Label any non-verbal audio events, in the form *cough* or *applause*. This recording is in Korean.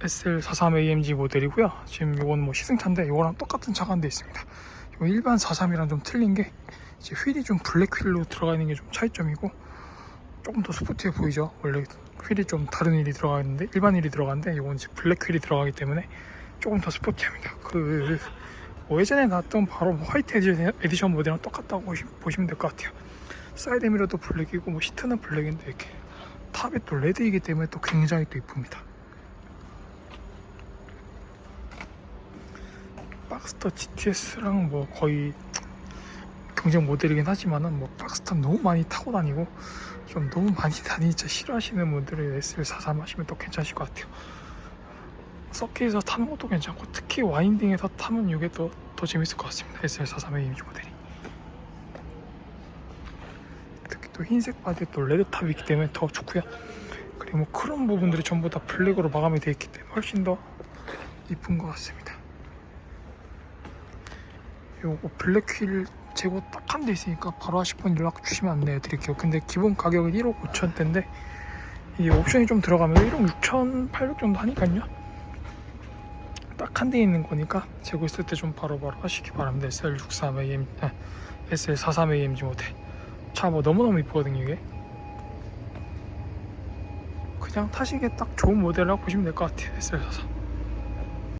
SL43AMG 모델이고요. 지금 이건 뭐 시승차인데 이거랑 똑같은 차가 한 대 있습니다. 요 일반 43이랑 좀 틀린 게 이제 휠이 좀 블랙 휠로 들어가 있는 게 좀 차이점이고 조금 더 스포티해 보이죠. 원래 휠이 좀 다른 휠이 들어가 있는데 일반 휠이 들어가는데 이건 이제 블랙 휠이 들어가기 때문에 조금 더 스포티합니다. 그 뭐 예전에 나왔던 바로 뭐 화이트 에디션, 모델이랑 똑같다고 보시, 보시면 될 것 같아요. 사이드 미러도 블랙이고 뭐 시트는 블랙인데 이렇게 탑이 또 레드이기 때문에 또 굉장히 또 이쁩니다. 박스터 GTS랑 뭐 거의 경쟁 모델이긴 하지만은 뭐 박스터 너무 많이 타고 다니고 좀 너무 많이 *laughs* 다니자 싫어하시는 분들은 SL43 하시면 또 괜찮으실 것 같아요. 서킷에서 타는 것도 괜찮고 특히 와인딩에서 타면 이게 또더 재밌을 것 같습니다. SL43의 이미지 모델이. 특히 또 흰색 바디에 또 레드 탑이기 때문에 더 좋고요. 그리고 뭐 그런 부분들이 전부 다 블랙으로 마감이 되어 있기 때문에 훨씬 더 이쁜 것 같습니다. 요거 블랙 휠 재고 딱 한 대 있으니까 바로 분 연락 주시면 안내 드릴게요. 근데 기본 가격은 1억 5천대인데 이게 옵션이 좀 들어가면 1억 6천 8백 정도 하니까요. 딱 한 대 있는 거니까 재고 있을 때 좀 바로바로 하시기 바랍니다. SL63 AM, 아, SL43 AMG 모델. 차 뭐 너무너무 이쁘거든요 이게. 그냥 타시기에 딱 좋은 모델이라고 보시면 될 것 같아요. SL43.